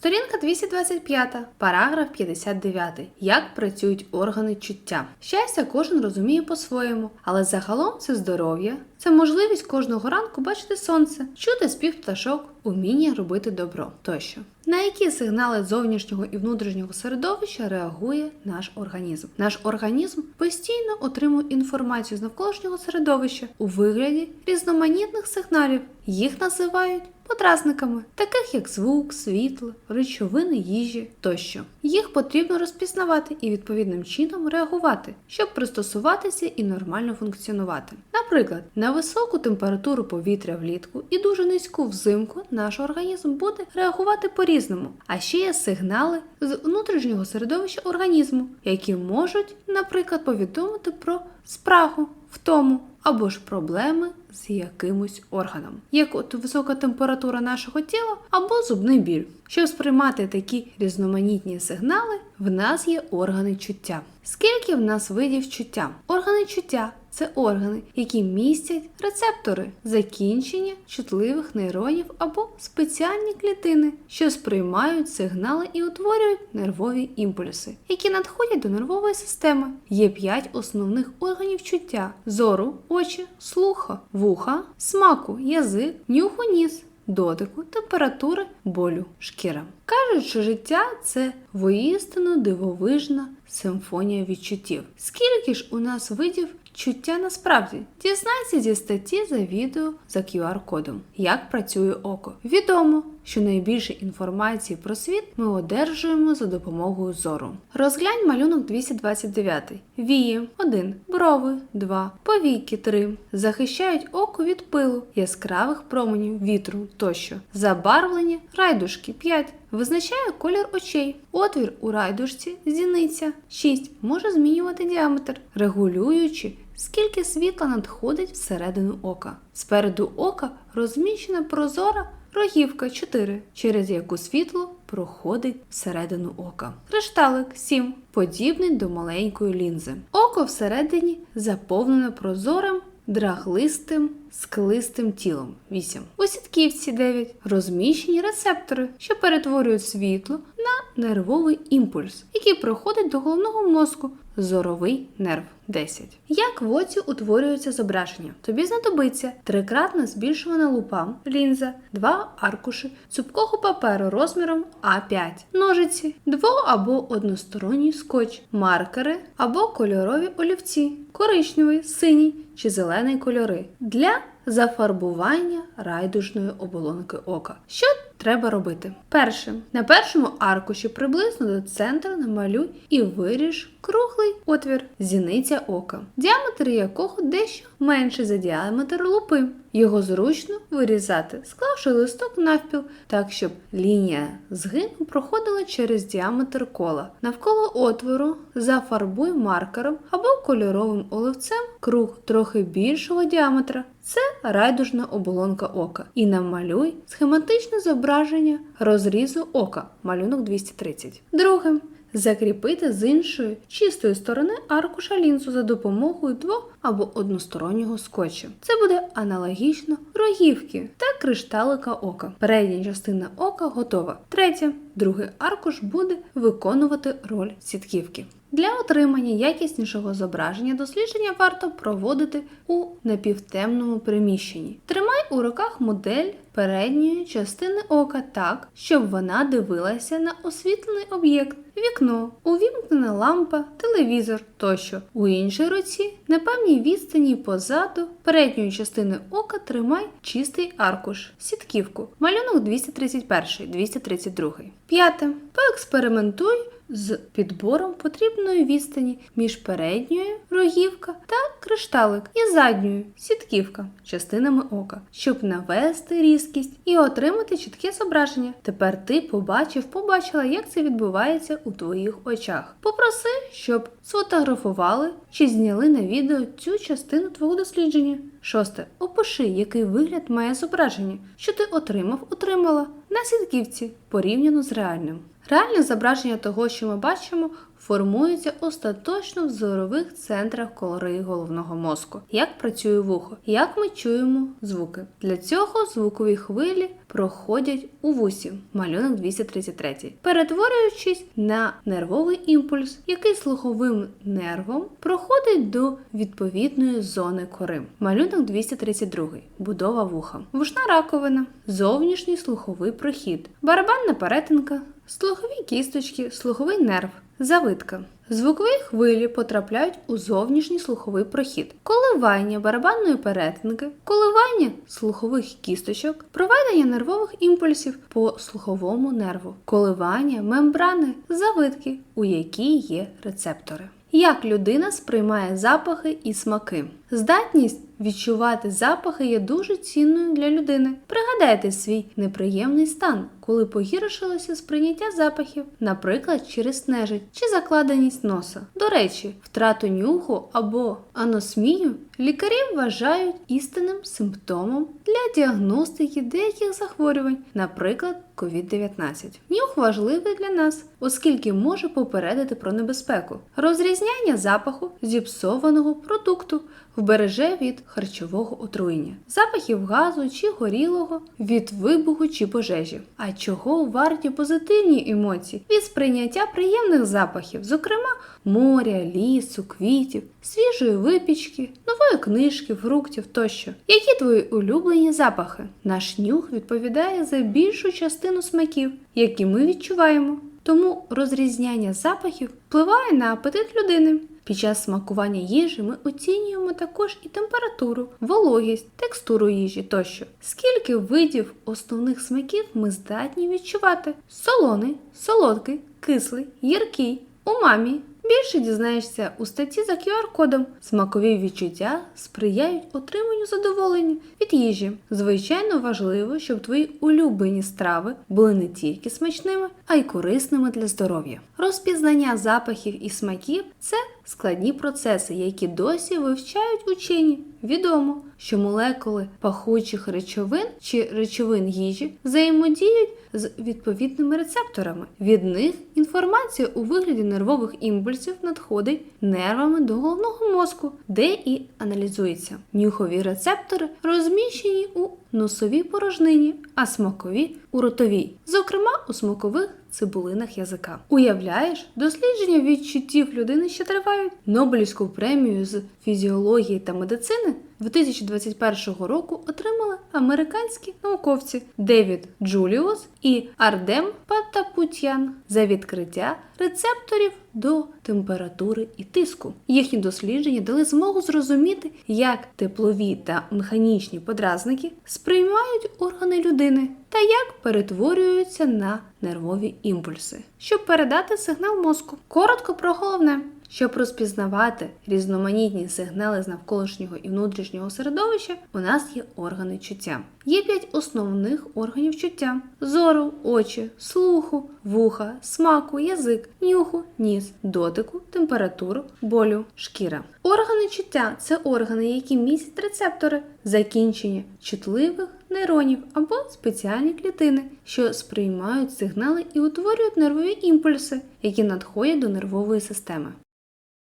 Сторінка 225, параграф 59. Як працюють органи чуття? Щастя кожен розуміє по-своєму, але загалом це здоров'я, це можливість кожного ранку бачити сонце, чути спів пташок, уміння робити добро тощо. На які сигнали зовнішнього і внутрішнього середовища реагує наш організм? Наш організм постійно отримує інформацію з навколишнього середовища у вигляді різноманітних сигналів. Їх називають подразниками, таких як звук, світло, речовини їжі тощо. Їх потрібно розпізнавати і відповідним чином реагувати, щоб пристосуватися і нормально функціонувати. Наприклад, на високу температуру повітря влітку і дуже низьку взимку наш організм буде реагувати по-різному. А ще є сигнали з внутрішнього середовища організму, які можуть, наприклад, повідомити про спрагу, втому або ж проблеми з якимось органом, як от висока температура нашого тіла або зубний біль. Щоб сприймати такі різноманітні сигнали, в нас є органи чуття. Скільки в нас видів чуття? Органи чуття це органи, які містять рецептори, закінчення чутливих нейронів або спеціальні клітини, що сприймають сигнали і утворюють нервові імпульси, які надходять до нервової системи. Є п'ять основних органів чуття: зору, очі, слуха, вуха, смаку, язик, нюху, ніс. Дотику, температури, болю, шкіра. Кажуть, що життя це воістину дивовижна симфонія відчуттів. Скільки ж у нас видів чуття насправді? Дізнайся зі статті за відео за QR-кодом. Як працює око? Відомо, що найбільше інформації про світ ми одержуємо за допомогою зору. Розглянь малюнок 229. Вії 1, брови 2, повіки 3. Захищають око від пилу, яскравих променів, вітру тощо. Забарвлення райдушки 5. Визначає колір очей. Отвір у райдушці зіниця 6. Може змінювати діаметр, регулюючи скільки світла надходить всередину ока. Спереду ока розміщена прозора рогівка 4, через яку світло проходить всередину ока. Кришталик 7, подібний до маленької лінзи. Око всередині заповнене прозорим. Драглистим, склистим тілом 8. У сітківці 9 розміщені рецептори, що перетворюють світло на нервовий імпульс, який проходить до головного мозку зоровий нерв 10. Як в оці утворюється зображення? Тобі знадобиться трикратна збільшувана лупа, лінза, два аркуші цупкого паперу розміром А5, ножиці, дво- або односторонній скотч, маркери або кольорові олівці, коричневий, синій чи зелений кольори для зафарбування райдужної оболонки ока. Що треба робити? Перше, на першому аркуші приблизно до центру намалюй і виріж круглий отвір зіниця ока, діаметр якого дещо менший за діаметр лупи. Його зручно вирізати, склавши листок навпіл, так щоб лінія згину проходила через діаметр кола. Навколо отвору зафарбуй маркером або кольоровим оливцем круг трохи більшого діаметра. Це райдужна оболонка ока. І намалюй схематичне зображення розрізу ока, малюнок 230. Друге. Закріпити з іншої чистої сторони аркуша лінзу за допомогою двох або одностороннього скотча. Це буде аналогічно рогівки та кришталика ока. Передня частина ока готова. Третє. Другий аркуш буде виконувати роль сітківки. Для отримання якіснішого зображення дослідження варто проводити у напівтемному приміщенні. Тримай у руках модель передньої частини ока так, щоб вона дивилася на освітлений об'єкт, вікно, увімкнена лампа, телевізор тощо. У іншій руці, на певній відстані позаду передньої частини ока тримай чистий аркуш, сітківку, малюнок 231, 232. П'яте. Поекспериментуй з підбором потрібної відстані між передньою рогівка та кришталик і задньою сітківка частинами ока, щоб навести різкість і отримати чітке зображення. Тепер ти побачив, побачила, як це відбувається у твоїх очах. Попроси, щоб сфотографували чи зняли на відео цю частину твого дослідження. Шосте. Опиши, який вигляд має зображення, що ти отримав, отримала на сітківці порівняно з реальним. Реальне зображення того, що ми бачимо, формуються остаточно в зорових центрах кори головного мозку. Як працює вухо? Як ми чуємо звуки? Для цього звукові хвилі проходять у вусі, малюнок 233, перетворюючись на нервовий імпульс, який слуховим нервом проходить до відповідної зони кори. Малюнок 232. Будова вуха. Вушна раковина, зовнішній слуховий прохід, барабанна перетинка, слухові кісточки, слуховий нерв, завитка. Звукові хвилі потрапляють у зовнішній слуховий прохід, коливання барабанної перетинки, коливання слухових кісточок, проведення нервових імпульсів по слуховому нерву, коливання мембрани завитки, у якій є рецептори. Як людина сприймає запахи і смаки? Здатність відчувати запахи є дуже цінною для людини. Пригадайте свій неприємний стан, коли погіршилося сприйняття запахів, наприклад, через нежить чи закладеність носа. До речі, втрату нюху або аносмію лікарі вважають істинним симптомом для діагностики деяких захворювань, наприклад, COVID-19. Нюх важливий для нас, оскільки може попередити про небезпеку, розрізняння запаху зіпсованого продукту вбереже від харчового отруєння, запахів газу чи горілого, від вибуху чи пожежі. А чого варті позитивні емоції від сприйняття приємних запахів, зокрема моря, лісу, квітів, свіжої випічки, нової книжки, фруктів тощо. Які твої улюблені запахи? Наш нюх відповідає за більшу частину смаків, які ми відчуваємо. Тому розрізняння запахів впливає на апетит людини. Під час смакування їжі ми оцінюємо також і температуру, вологість, текстуру їжі тощо. Скільки видів основних смаків ми здатні відчувати: солоний, солодкий, кислий, гіркий, умамі. Більше дізнаєшся у статті за QR-кодом. Смакові відчуття сприяють отриманню задоволення від їжі. Звичайно важливо, щоб твої улюблені страви були не тільки смачними, а й корисними для здоров'я. Розпізнання запахів і смаків це складні процеси, які досі вивчають учені. Відомо, що молекули пахучих речовин чи речовин їжі взаємодіють з відповідними рецепторами. Від них інформація у вигляді нервових імпульсів надходить нервами до головного мозку, де і аналізується. Нюхові рецептори розміщені у носовій порожнині, а смакові у ротовій, зокрема у смакових цибулинах язика. Уявляєш, дослідження відчуттів людини ще тривають. Нобелівську премію з фізіології та медицини 2021 року отримали американські науковці Девід Джуліус і Ардем Патапутян за відкриття рецепторів до температури і тиску. Їхні дослідження дали змогу зрозуміти, як теплові та механічні подразники сприймають органи людини та як перетворюються на нервові імпульси, щоб передати сигнал мозку. Коротко про головне. Щоб розпізнавати різноманітні сигнали з навколишнього і внутрішнього середовища, у нас є органи чуття. Є п'ять основних органів чуття: зору, очі, слуху, вуха, смаку, язик, нюху, ніс, дотику, температуру, болю, шкіра. Органи чуття це органи, які містять рецептори, закінчення чутливих нейронів або спеціальні клітини, що сприймають сигнали і утворюють нервові імпульси, які надходять до нервової системи.